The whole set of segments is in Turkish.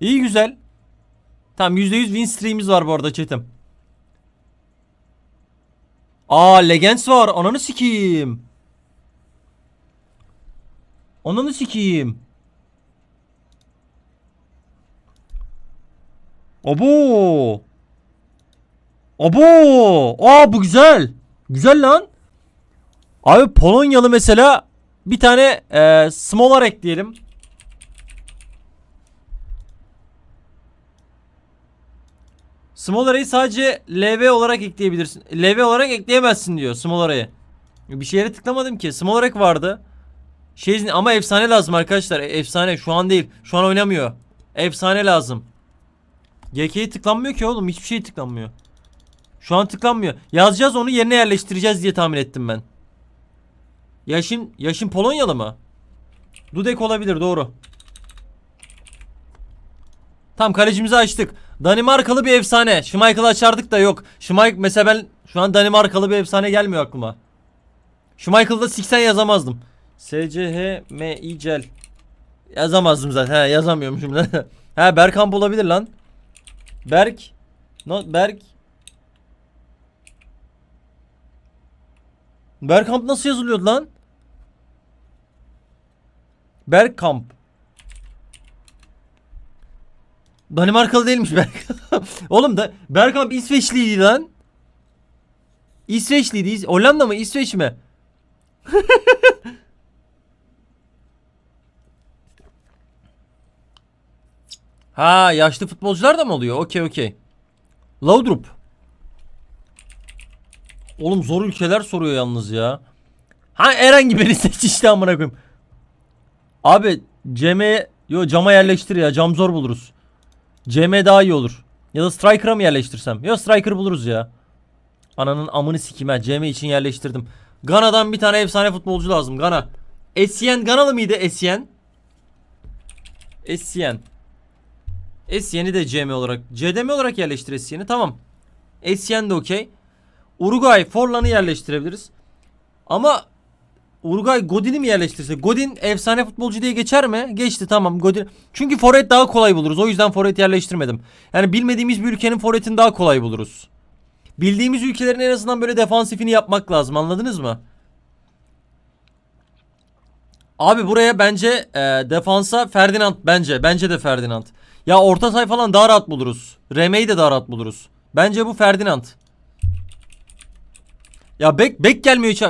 İyi güzel. Tamam %100 win streak'imiz var bu arada chatim. Aa Legends var. Ananı sikeyim. Ananı sikeyim. Abo. Abo. Aa bu güzel. Güzel lan. Abi Polonyalı mesela bir tane e, Smolar ekleyelim. Smolara'yı sadece LV olarak ekleyebilirsin. LV olarak ekleyemezsin diyor Smolara'yı. Bir şeye tıklamadım ki. Smolarak vardı. Şey ama efsane lazım arkadaşlar. Efsane şu an değil. Şu an oynamıyor. Efsane lazım. GK'ye tıklanmıyor ki oğlum. Hiçbir şey tıklanmıyor. Şu an tıklanmıyor. Yazacağız onu yerine yerleştireceğiz diye tahmin ettim ben. Yaşın Yaşın Polonyalı mı? Dudek olabilir doğru. Tam kalecimizi açtık. Danimarkalı bir efsane. Schmeichel'ı açardık da yok. Schmeichel mesela ben şu an Danimarkalı bir efsane gelmiyor aklıma. Schmeichel'da 80 yazamazdım. SCH M İcel. Yazamazdım zaten. He yazamıyorum şimdi. He Berkamp olabilir lan. Berk. No, Berk. Berkamp nasıl yazılıyordu lan? Bergkamp. Danimarkalı değilmiş Bergkamp. Oğlum da Bergkamp İsveçliydi lan. İsveçliydi. İs- Hollanda mı İsveç mi? ha yaşlı futbolcular da mı oluyor? Okey okey. Laudrup. Oğlum zor ülkeler soruyor yalnız ya. Ha herhangi birini seç işte amına koyayım. Abi Cem'e yo cama yerleştir ya cam zor buluruz. CM daha iyi olur. Ya da Striker'a mı yerleştirsem? Yo Striker buluruz ya. Ananın amını sikeyim ha. CM için yerleştirdim. Gana'dan bir tane efsane futbolcu lazım. Gana. Essien Ganalı mıydı Essien? Essien. Essien'i de CM olarak. CDM olarak yerleştir Essien'i. Tamam. Essien de okey. Uruguay Forlan'ı yerleştirebiliriz. Ama Uruguay Godin'i mi yerleştirse? Godin efsane futbolcu diye geçer mi? Geçti tamam Godin. Çünkü forvet daha kolay buluruz. O yüzden forvet yerleştirmedim. Yani bilmediğimiz bir ülkenin forvetini daha kolay buluruz. Bildiğimiz ülkelerin en azından böyle defansifini yapmak lazım. Anladınız mı? Abi buraya bence e, defansa Ferdinand bence. Bence de Ferdinand. Ya orta say falan daha rahat buluruz. Reme'yi de daha rahat buluruz. Bence bu Ferdinand. Ya bek bek gelmiyor hiç.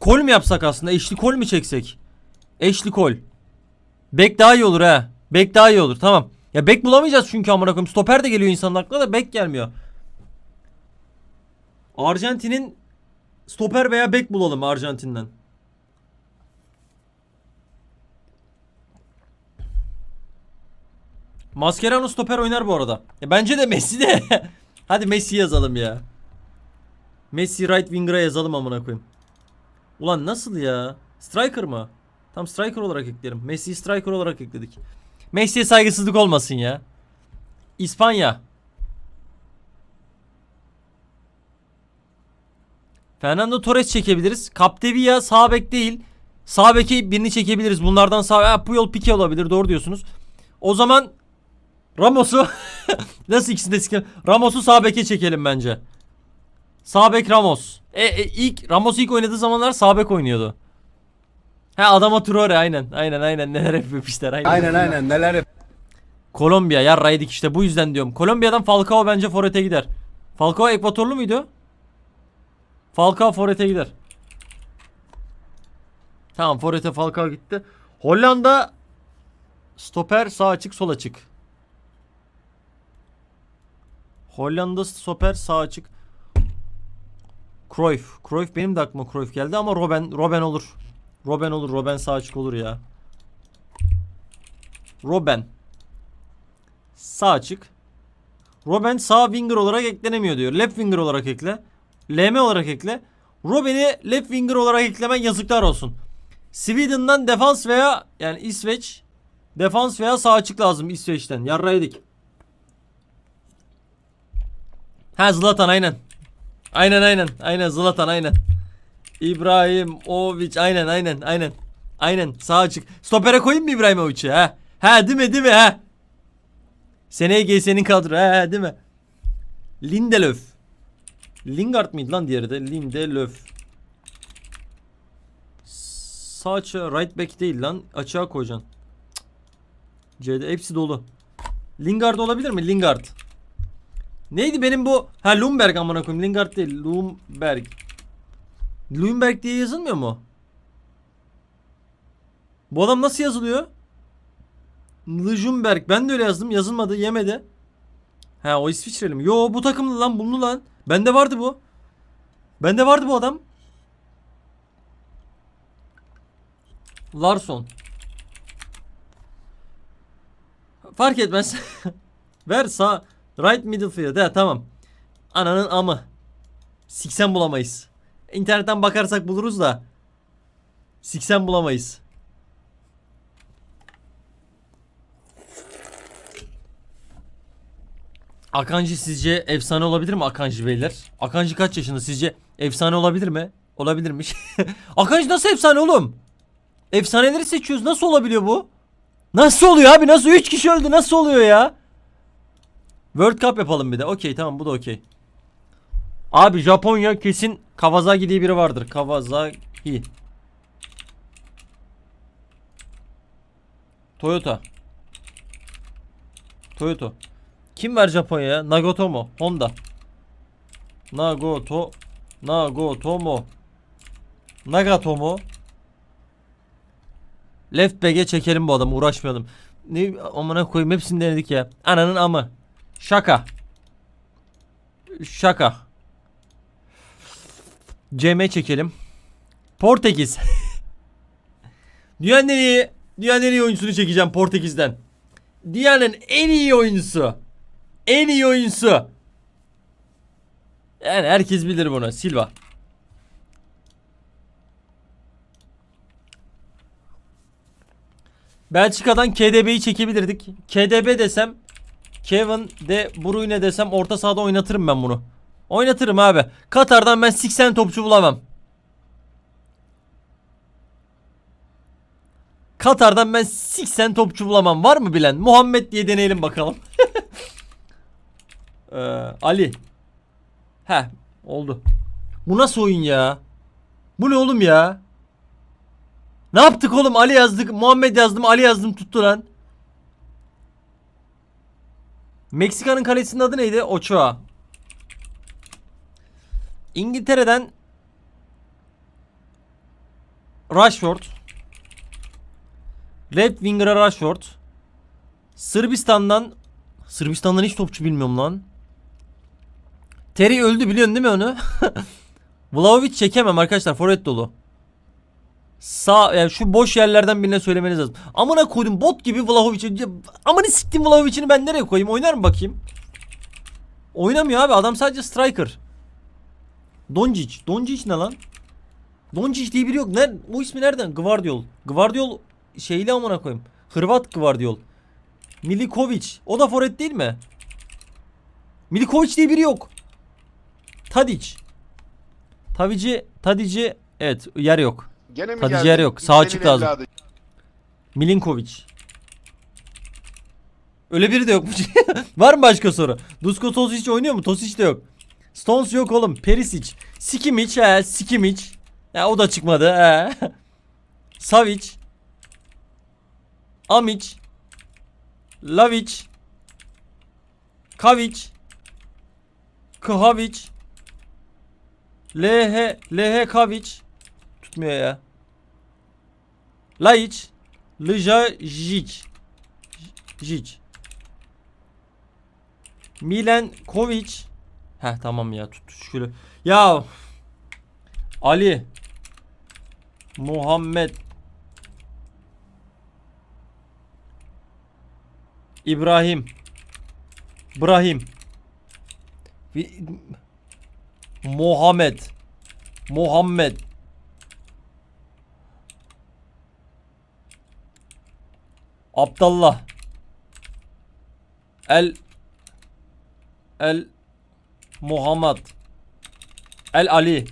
Kol mu yapsak aslında? Eşli kol mu çeksek? Eşli kol. Bek daha iyi olur ha. Bek daha iyi olur. Tamam. Ya bek bulamayacağız çünkü amına koyayım. Stoper de geliyor insanın aklına da bek gelmiyor. Arjantin'in stoper veya bek bulalım Arjantin'den. Mascherano stoper oynar bu arada. Ya bence de Messi de. Hadi Messi yazalım ya. Messi right winger'a yazalım amına koyayım. Ulan nasıl ya? Striker mı? Tam striker olarak eklerim. Messi striker olarak ekledik. Messi'ye saygısızlık olmasın ya. İspanya. Fernando Torres çekebiliriz. Capdevia sağ bek değil. Sağ beki birini çekebiliriz. Bunlardan sağ ha, Puyol Pique olabilir. Doğru diyorsunuz. O zaman Ramos'u nasıl ikisini de Ramos'u sağ beke çekelim bence. Sağ bek Ramos. E, e, ilk Ramos ilk oynadığı zamanlar sağ bek oynuyordu. He adama Traore aynen. Aynen aynen neler yapmışlar aynen. Aynen aynen neler yap. Kolombiya yarraydık işte bu yüzden diyorum. Kolombiya'dan Falcao bence forete gider. Falcao Ekvatorlu muydu? Falcao forete gider. Tamam forete Falcao gitti. Hollanda stoper sağ açık sol açık. Hollanda stoper sağ açık. Cruyff. Cruyff benim de aklıma Cruyff geldi ama Robben Robben olur. Robben olur. Robben sağ açık olur ya. Robben. Sağ açık. Robben sağ winger olarak eklenemiyor diyor. Left winger olarak ekle. LM olarak ekle. Robben'i left winger olarak eklemen yazıklar olsun. Sweden'dan defans veya yani İsveç defans veya sağ açık lazım İsveç'ten. Yarraydık. Ha Zlatan aynen. Aynen aynen. Aynen Zlatan aynen. İbrahim Oviç aynen aynen aynen. Aynen sağ açık. Stopere koyayım mı İbrahimovic'i ha? Ha değil mi değil mi ha? Seneye GS'nin kadro. He değil mi? Lindelöf. Lingard mıydı lan diğeri de? Lindelöf. Sağ açığa right back değil lan. Açığa koyacaksın. C'de hepsi dolu. Lingard olabilir mi? Lingard. Neydi benim bu? Ha Lumberg amına koyayım. Lingard değil. Lumberg. Lumberg diye yazılmıyor mu? Bu adam nasıl yazılıyor? Ljumberg. Ben de öyle yazdım. Yazılmadı. Yemedi. Ha o İsviçreli mi? Yo bu takımlı lan. Bunlu lan. Bende vardı bu. Bende vardı bu adam. Larson. Fark etmez. Ver sağ. Right middle field. He tamam. Ananın amı. Siksen bulamayız. İnternetten bakarsak buluruz da. Siksen bulamayız. Akanji sizce efsane olabilir mi Akanji beyler? Akanji kaç yaşında sizce efsane olabilir mi? Olabilirmiş. Akanji nasıl efsane oğlum? Efsaneleri seçiyoruz. Nasıl olabiliyor bu? Nasıl oluyor abi? Nasıl 3 kişi öldü? Nasıl oluyor ya? World Cup yapalım bir de. Okey tamam bu da okey. Abi Japonya kesin Kawasaki diye biri vardır. Kawasaki. Toyota. Toyota. Kim var Japonya'ya? Nagato mu? Honda. Nagoto. Nagoto mu? Nagato mu? Left back'e çekelim bu adamı uğraşmayalım. Ne amına koyayım hepsini denedik ya. Ananın amı. Şaka. Şaka. CM çekelim. Portekiz. Dünyanın en iyi, dünyanın en iyi oyuncusunu çekeceğim Portekiz'den. Dünyanın en iyi oyuncusu. En iyi oyuncusu. Yani herkes bilir bunu. Silva. Belçika'dan KDB'yi çekebilirdik. KDB desem Kevin de Bruyne desem orta sahada oynatırım ben bunu. Oynatırım abi. Katar'dan ben 80 topçu bulamam. Katar'dan ben 80 topçu bulamam. Var mı bilen? Muhammed diye deneyelim bakalım. Ee, Ali. He oldu. Bu nasıl oyun ya? Bu ne oğlum ya? Ne yaptık oğlum? Ali yazdık, Muhammed yazdım, Ali yazdım tuttu lan. Meksika'nın kalesinin adı neydi? Ochoa. İngiltere'den Rashford. Left winger'a Rashford. Sırbistan'dan Sırbistan'dan hiç topçu bilmiyorum lan. Terry öldü biliyorsun değil mi onu? Vlahovic çekemem arkadaşlar. Forvet dolu. Sağ yani şu boş yerlerden birine söylemeniz lazım. Amına koydum bot gibi Vlahovic'i. Amına siktim Vlahovic'ini ben nereye koyayım? Oynar mı bakayım? Oynamıyor abi. Adam sadece striker. Doncic. Doncic ne lan? Doncic diye biri yok. Ne? Bu ismi nereden? Gvardiol. Gvardiol şeyli amına koyayım. Hırvat Gvardiol. Milikovic. O da forvet değil mi? Milikovic diye biri yok. Tadic. Tavici, Tadici evet yer yok. Gene mi Hadi geldi? yok. Sağ açık lazım. evladı. Milinkovic. Öyle biri de yok mu? Var mı başka soru? Dusko Tosic oynuyor mu? Tosic de yok. Stones yok oğlum. Perisic. Sikimic he. Sikimic. Ya o da çıkmadı he. Savic. Amic. Lavic. Kavic. Khavic. LH LH Kavic. Tutmuyor ya. Laiç. Lja Jic. Milen Kovic. Heh tamam ya tut şöyle. Ya Ali Muhammed İbrahim İbrahim Muhammed Muhammed Abdallah El El Muhammed El Ali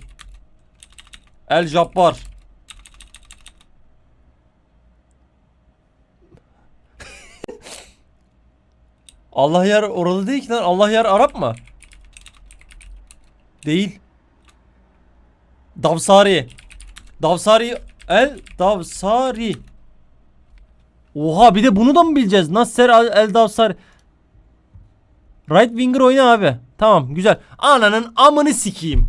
El Jabbar Allah yar oralı değil ki lan. Allah yar Arap mı? Değil. Davsari. Davsari El Davsari. Oha bir de bunu da mı bileceğiz? Nasser El El Davsari. Right winger oyna abi. Tamam güzel. Ananın amını sikeyim.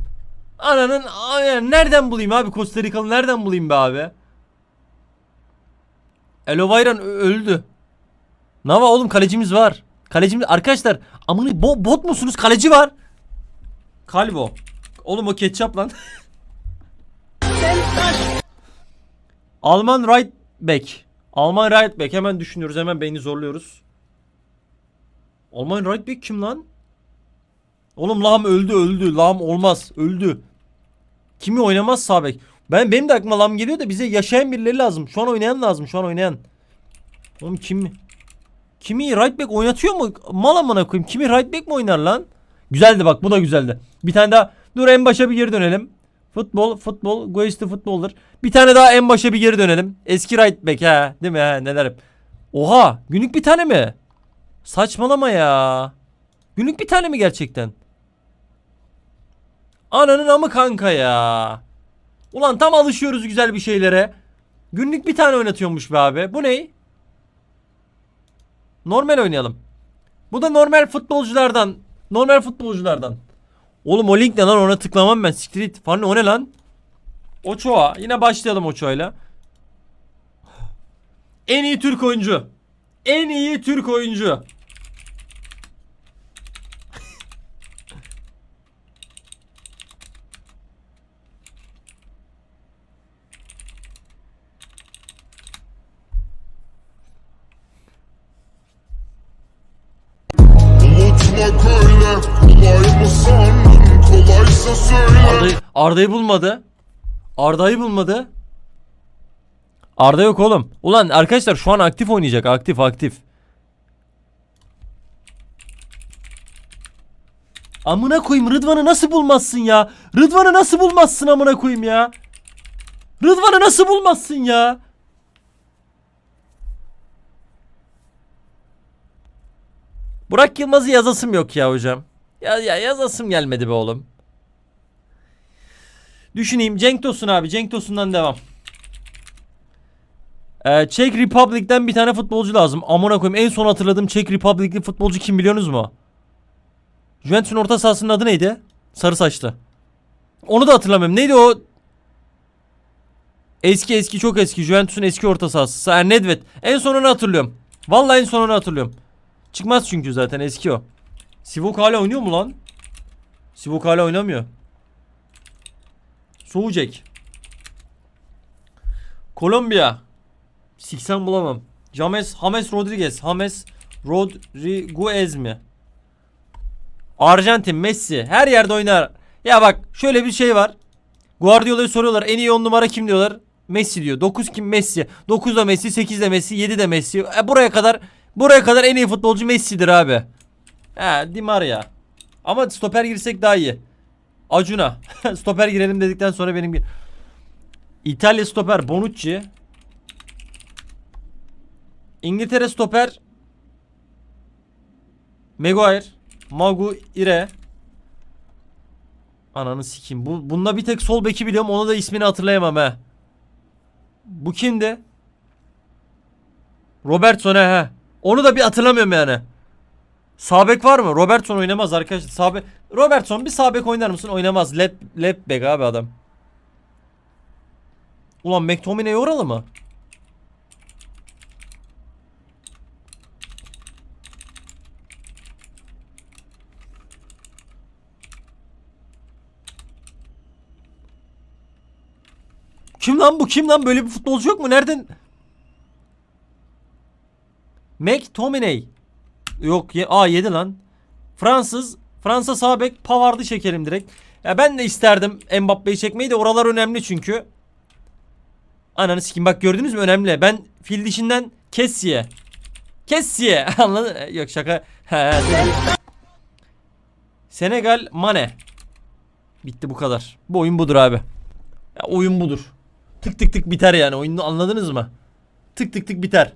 Ananın a- nereden bulayım abi Costa Rikalı nereden bulayım be abi? Elovayran öldü. Nava oğlum kalecimiz var. Kalecimiz arkadaşlar amını bo- bot musunuz? Kaleci var. Calvo. Oğlum o ketçap lan. Alman right back. Alman right back. Hemen düşünüyoruz. Hemen beyni zorluyoruz. Alman right back kim lan? Oğlum Lahm öldü öldü. Lahm olmaz. Öldü. Kimi oynamaz sağ bek? Ben benim de aklıma Lahm geliyor da bize yaşayan birileri lazım. Şu an oynayan lazım. Şu an oynayan. Oğlum kim? Kimi right back oynatıyor mu? Mal amına koyayım. Kimi right back mi oynar lan? Güzeldi bak bu da güzeldi. Bir tane daha. Dur en başa bir geri dönelim. Futbol, futbol, Guesti futboldur. Bir tane daha en başa bir geri dönelim. Eski right back ha, değil mi ha neler. Oha, günlük bir tane mi? Saçmalama ya. Günlük bir tane mi gerçekten? Ananın amı kanka ya. Ulan tam alışıyoruz güzel bir şeylere. Günlük bir tane oynatıyormuş be abi. Bu ne? Normal oynayalım. Bu da normal futbolculardan. Normal futbolculardan. Oğlum o link ne lan ona tıklamam ben. Siktir it. Falan o ne lan? Ochoa. Yine başlayalım Ochoa'yla. En iyi Türk oyuncu. En iyi Türk oyuncu. Unutmak öyle kolay mı sandın kolaysa söyle Arda'yı, Arda'yı bulmadı. Arda'yı bulmadı. Arda yok oğlum. Ulan arkadaşlar şu an aktif oynayacak. Aktif aktif. Amına koyayım Rıdvan'ı nasıl bulmazsın ya? Rıdvan'ı nasıl bulmazsın amına koyayım ya? Rıdvan'ı nasıl bulmazsın ya? Burak Yılmaz'ı yazasım yok ya hocam. Ya, ya yazasım gelmedi be oğlum. Düşüneyim. Cenk Tosun abi. Cenk Tosun'dan devam. Ee, Czech Republic'ten bir tane futbolcu lazım. Amına koyayım. En son hatırladığım Czech Republic'li futbolcu kim biliyorsunuz mu? Juventus'un orta sahasının adı neydi? Sarı saçlı. Onu da hatırlamıyorum. Neydi o? Eski eski çok eski. Juventus'un eski orta sahası. Er Nedved. En sonunu hatırlıyorum. Vallahi en sonunu hatırlıyorum. Çıkmaz çünkü zaten eski o. Sivok hala oynuyor mu lan? Sivok hala oynamıyor. Soğuyacak. Kolombiya. Siksen bulamam. James, James Rodriguez. James Rodriguez mi? Arjantin, Messi. Her yerde oynar. Ya bak şöyle bir şey var. Guardiola'yı soruyorlar. En iyi 10 numara kim diyorlar? Messi diyor. 9 kim? Messi. 9 da Messi, 8 de Messi, 7 de Messi. E buraya kadar buraya kadar en iyi futbolcu Messi'dir abi. He, Di Maria. Ama stoper girsek daha iyi. Acuna. stoper girelim dedikten sonra benim bir İtalya stoper Bonucci. İngiltere stoper Maguire. Maguire. Ananı sikeyim. Bu bunda bir tek sol beki biliyorum. Onu da ismini hatırlayamam he. Bu kimdi? Robertson he. Onu da bir hatırlamıyorum yani. Sabek var mı? Robertson oynamaz arkadaşlar. Sabek Robertson bir sabek oynar mısın? Oynamaz. Lep lep bek abi adam. Ulan McTominay oralı mı? Kim lan bu? Kim lan? Böyle bir futbolcu yok mu? Nereden? McTominay. Yok ye Aa yedi lan. Fransız. Fransa sağ bek Pavard'ı çekelim direkt. Ya ben de isterdim Mbappe'yi çekmeyi de oralar önemli çünkü. Ananı sikeyim bak gördünüz mü önemli. Ben fil dişinden Kessiye. Kessiye. Anladın? Yok şaka. Senegal Mane. Bitti bu kadar. Bu oyun budur abi. Ya oyun budur. Tık tık tık biter yani. Oyunu anladınız mı? Tık tık tık biter.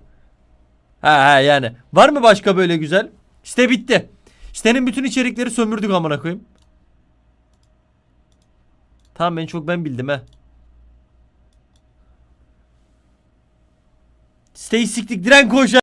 Ha ha yani. Var mı başka böyle güzel? Site bitti. Sitenin bütün içerikleri sömürdük amına koyayım. Tamam ben çok ben bildim he. Siteyi siktik diren koşar.